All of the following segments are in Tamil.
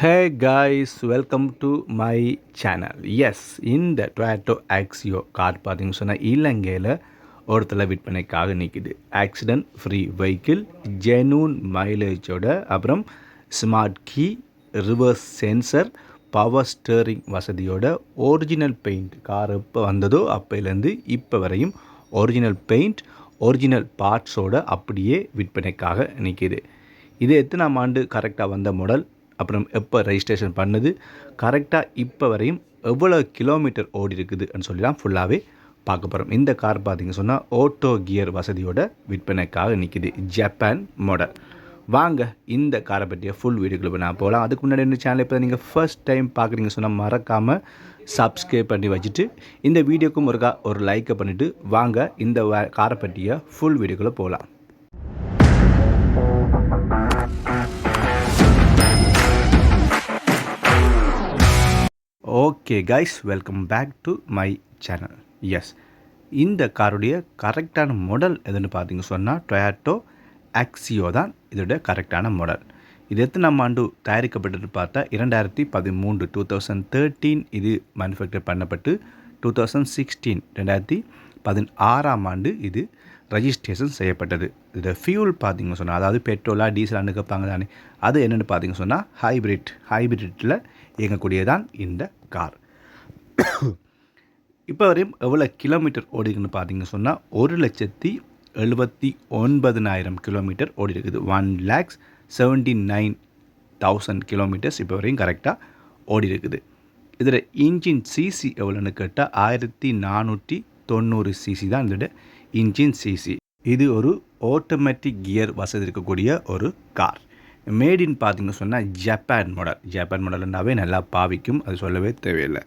Hey guys welcome to my channel yes இந்த டொயாட்டோ ஆக்ஸியோ கார் பார்த்தீங்கன்னு சொன்னால் இலங்கையில் ஒருத்தல விற்பனைக்காக நிற்கிது ஆக்சிடென்ட் ஃப்ரீ வெஹிக்கிள் ஜெனூன் மைலேஜோட அப்புறம் smart key reverse sensor power steering வசதியோட original paint car எப்போ வந்ததோ அப்போலேருந்து இப்போ வரையும் ஒரிஜினல் பெயிண்ட் ஒரிஜினல் பார்ட்ஸோட அப்படியே விற்பனைக்காக நிற்கிது இது எத்தனாம் ஆண்டு கரெக்டாக வந்த மாடல் அப்புறம் எப்போ ரெஜிஸ்ட்ரேஷன் பண்ணுது? கரெக்டாக இப்போ வரையும் எவ்வளோ கிலோமீட்டர் ஓடி இருக்குதுன்னு சொல்லி தான் ஃபுல்லாகவே பார்க்க போகிறோம் இந்த கார் பார்த்தீங்க சொன்னால் ஓட்டோ கியர் வசதியோட விற்பனைக்காக நிற்கிது ஜப்பான் மாடல் வாங்க இந்த காரை பற்றிய ஃபுல் வீடியோக்குள்ள நான் போகலாம். அதுக்கு முன்னாடி இந்த சேனல் இப்போ நீங்கள் ஃபர்ஸ்ட் டைம் பார்க்குறீங்க சொன்னால் மறக்காமல் சப்ஸ்கிரைப் பண்ணி வச்சுட்டு இந்த வீடியோக்கும் ஒருக்கா ஒரு லைக்கை பண்ணிவிட்டு வாங்க இந்த காரை பற்றிய ஃபுல் வீடியோக்குள்ளே போகலாம். Okay guys welcome back to my channel yes இந்த காருடைய கரெக்டான மாடல் எதுன்னு பார்த்தீங்க சொன்னால் டொயாட்டோ ஆக்சியோ தான் இதோட கரெக்டான மாடல் இது எத்தனாம் ஆண்டு தயாரிக்கப்பட்டது பார்த்தா இரண்டாயிரத்தி பதிமூன்று டூ தௌசண்ட் தேர்ட்டீன் இது மேனுஃபேக்சர் பண்ணப்பட்டு டூ தௌசண்ட் சிக்ஸ்டீன் ரெண்டாயிரத்தி பதினாறாம் ஆண்டு இது ரெஜிஸ்ட்ரேஷன் செய்யப்பட்டது. இந்த ஃபியூல் பார்த்திங்க சொன்னால் அதாவது பெட்ரோலா டீசல் அனுக்கப்பாங்க தானே அது என்னென்னு பார்த்திங்க சொன்னால் ஹைப்ரிட் ஹைப்ரிட்டில் இயங்கக்கூடியதான் இந்த கார் இப்போ வரையும் எவ்வளோ கிலோமீட்டர் ஓடிக்குன்னு பார்த்திங்க சொன்னால் ஒரு லட்சத்தி எழுபத்தி ஒன்பதினாயிரம் கிலோமீட்டர் ஓடி இருக்குது one lakhs seventy nine thousand kilometres இப்போ வரையும் கரெக்டாக ஓடி இருக்குது இதில் இன்ஜின் சிசி எவ்வளோன்னு கேட்டால் ஆயிரத்தி நானூற்றி தொண்ணூறு சிசி தான் இதோட இன்ஜின் சிசி இது ஒரு ஆட்டோமேட்டிக் கியர் வசதி இருக்கக்கூடிய ஒரு கார் மேடின் பார்த்தீங்க சொன்னால் ஜப்பான் மாடல் ஜப்பான் மாடல்னாவே நல்லா பாவிக்கும். அது சொல்லவே தேவையில்லை.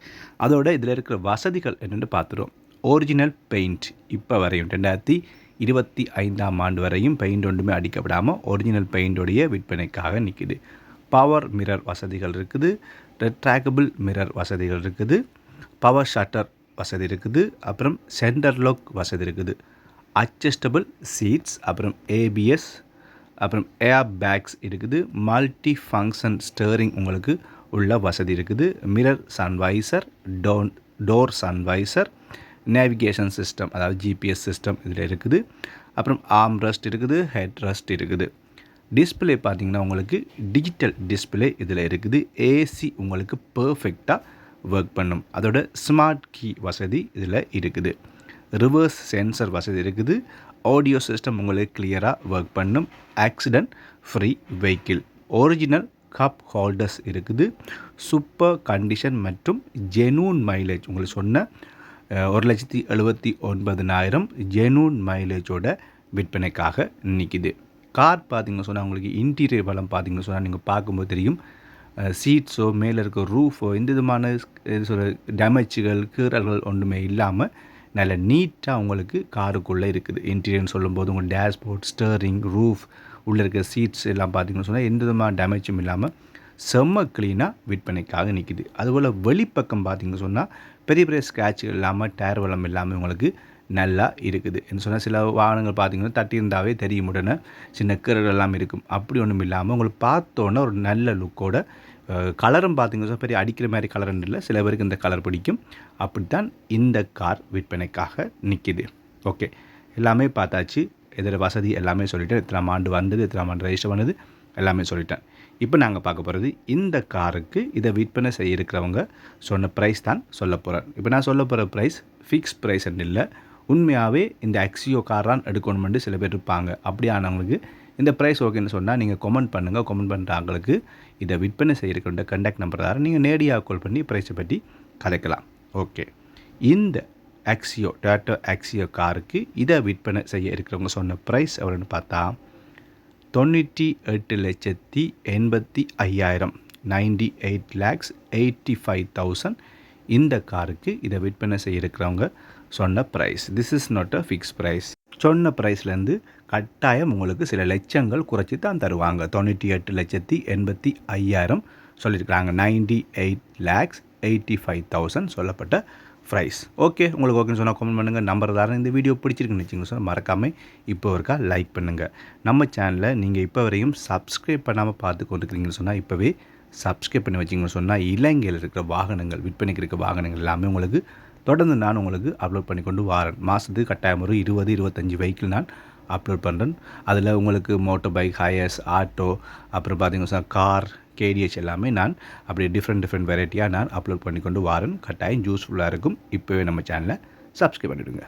அதோட இதில் இருக்கிற வசதிகள் என்னென்னு பார்த்துருவோம் ஒரிஜினல் பெயிண்ட் இப்போ வரையும் ரெண்டாயிரத்தி இருபத்தி ஐந்தாம் ஆண்டு வரையும் பெயிண்ட் ஒன்றுமே அடிக்கப்படாமல் ஒரிஜினல் பெயிண்டோடைய விற்பனைக்காக நிற்குது பவர் மிரர் வசதிகள் இருக்குது. ரெட்ராகபிள் மிரர் வசதிகள் இருக்குது. பவர் ஷட்டர் வசதி இருக்குது. அப்புறம் சென்டர் லாக் வசதி இருக்குது. அட்ஜஸ்டபிள் சீட்ஸ் அப்புறம் ஏபிஎஸ் அப்புறம் ஏர் பேக்ஸ் இருக்குது. மல்டி ஃபங்க்ஷன் ஸ்டேரிங் உங்களுக்கு உள்ள வசதி இருக்குது. Mirror sun visor tone door sun visor navigation system அதாவது ஜிபிஎஸ் சிஸ்டம் இதில் இருக்குது. அப்புறம் ஆர்ம் ரெஸ்ட் இருக்குது ஹெட் ரெஸ்ட் இருக்குது. டிஸ்பிளே பார்த்தீங்கன்னா உங்களுக்கு டிஜிட்டல் டிஸ்பிளே இதில் இருக்குது. ஏசி உங்களுக்கு பர்ஃபெக்டாக ஒர்க் பண்ணும். அதோட ஸ்மார்ட் கீ வசதி இதில் இருக்குது. ரிவர்ஸ் சென்சர் வசதி இருக்குது. ஆடியோ சிஸ்டம் உங்களுக்கு கிளியராக ஒர்க் பண்ணும். Accident free vehicle original cup holders இருக்குது. சூப்பர் கண்டிஷன் மற்றும் ஜெனூன் மைலேஜ் உங்களுக்கு சொன்ன ஒரு லட்சத்தி எழுபத்தி ஒன்பதுனாயிரம் ஜெனூன் மைலேஜோட விற்பனைக்காக நிற்கிது கார் பார்த்திங்க சொன்னால் உங்களுக்கு இன்டீரியர் வளம் பார்த்திங்க சொன்னால் நீங்கள் பார்க்கும்போது தெரியும். சீட்ஸோ மேலே இருக்க ரூஃபோ எந்த விதமான இது சொல்ல டேமேஜுகள் கீறல்கள் ஒன்றுமே இல்லாமல் நல்ல நீட்டாக உங்களுக்கு காருக்குள்ளே இருக்குது. இன்டீரியர்னு சொல்லும்போது உங்கள் டேஷ்போர்ட் ஸ்டேரிங் ரூஃப் உள்ளே இருக்க சீட்ஸ் எல்லாம் பார்த்தீங்கன்னு சொன்னால் எந்த விதமான டேமேஜும் இல்லாமல் செம்ம க்ளீனாக விற்பனைக்காக நிற்கிது அதுபோல் வெளிப்பக்கம் பார்த்தீங்கன்னு சொன்னால் பெரிய பெரிய ஸ்க்ராட்சுகள் இல்லாமல் டயர் வளம் இல்லாமல் உங்களுக்கு நல்லா இருக்குது. என்ன சொன்னால் சில வாகனங்கள் பார்த்தீங்கன்னா தட்டி இருந்தாவே தெரியும். உடனே சின்ன கீரல் எல்லாம் இருக்கும். அப்படி ஒன்றும் இல்லாமல் உங்களுக்கு பார்த்தோன்னே ஒரு நல்ல லுக்கோட கலரும் பார்த்தீங்கன்னா பெரிய அடிக்கிற மாதிரி கலர்னு இல்லை. சில பேருக்கு இந்த கலர் பிடிக்கும். அப்படித்தான் இந்த கார் விற்பனைக்காக நிற்கிது ஓகே. எல்லாமே பார்த்தாச்சு. இதில் வசதி எல்லாமே சொல்லிட்டேன். எத்தனை ஆண்டு வந்தது எத்தனை ஆண்டு ரெஜிஸ்டர் பண்ணது எல்லாமே சொல்லிட்டேன். இப்போ நாங்கள் பார்க்க போகிறது இந்த காருக்கு இதை விற்பனை செய்ய இருக்கிறவங்க சொன்ன ப்ரைஸ் தான் சொல்ல போகிறேன் இப்போ நான் சொல்ல போகிற ப்ரைஸ் ஃபிக்ஸ் ப்ரைஸ்ன்னு இல்லை. உண்மையாகவே இந்த அக்ஸியோ கார் தான் எடுக்கணுமெண்டு சில பேர் இருப்பாங்க. அப்படியானவங்களுக்கு இந்த ப்ரைஸ் ஓகேன்னு சொன்னால் நீங்கள் கமெண்ட் பண்ணுங்கள் கமெண்ட் பண்ணுற ஆங்களுக்கு இதை விற்பனை செய்யறக்கின்ற கண்டாக்ட் நம்பர் தர நீங்கள் நேரடியாக கால் பண்ணி ப்ரைஸை பற்றி கலைக்கலாம். ஓகே இந்த ஆக்சியோ டொயாட்டோ ஆக்சியோ காருக்கு இதை விற்பனை செய்ய இருக்கிறவங்க சொன்ன ப்ரைஸ் எவ்வளோன்னு பார்த்தா தொண்ணூற்றி எட்டு லட்சத்தி எண்பத்தி ஐயாயிரம். Ninety eight lakhs eighty five thousand இந்த காருக்கு இதை விற்பனை செய்ய இருக்கிறவங்க சொன்ன price this is not a fix price சொன்ன ப்ரைஸ்லேருந்து கட்டாயம் உங்களுக்கு சில லட்சங்கள் குறைச்சி தான் தருவாங்க. தொண்ணூற்றி எட்டு லட்சத்தி எண்பத்தி ஐயாயிரம் சொல்லியிருக்கிறாங்க ninety eight lakhs eighty five thousand சொல்லப்பட்ட ப்ரைஸ் ஓகே உங்களுக்கு ஓகேன்னு சொன்னால் கமெண்ட் பண்ணுங்கள் நம்பர் தரேன். இந்த வீடியோ பிடிச்சிருக்குன்னு வச்சுங்க சொன்னால் மறக்காமல் இப்போ ஒருக்கா லைக் பண்ணுங்கள் நம்ம சேனலில் நீங்கள் இப்போ வரையும் சப்ஸ்கிரைப் பண்ணாமல் பார்த்து கொண்டுருக்கிறீங்கன்னு சொன்னால் இப்போவே சப்ஸ்கிரைப் பண்ணி வச்சிங்கன்னு சொன்னால் இலங்கையில் இருக்கிற வாகனங்கள் விற்பனைக்கு இருக்கிற வாகனங்கள் எல்லாமே உங்களுக்கு தொடர்ந்து நான் உங்களுக்கு அப்லோட் பண்ணி கொண்டு வரேன். மாதத்துக்கு கட்டாயம் ஒரு இருபது இருபத்தஞ்சி வெஹிக்கிள் நான் அப்லோட் பண்ணுறேன் அதில் உங்களுக்கு மோட்டர் பைக் ஹையர்ஸ் ஆட்டோ அப்புறம் பார்த்தீங்கன்னா கார் கேடிஹெச் எல்லாமே நான் அப்படி டிஃப்ரெண்ட் டிஃப்ரெண்ட் வெரைட்டியாக நான் அப்லோட் பண்ணி கொண்டு வரேன். கட்டாயம் யூஸ்ஃபுல்லாக இருக்கும். இப்போவே நம்ம சேனலை சப்ஸ்கிரைப் பண்ணிவிடுங்க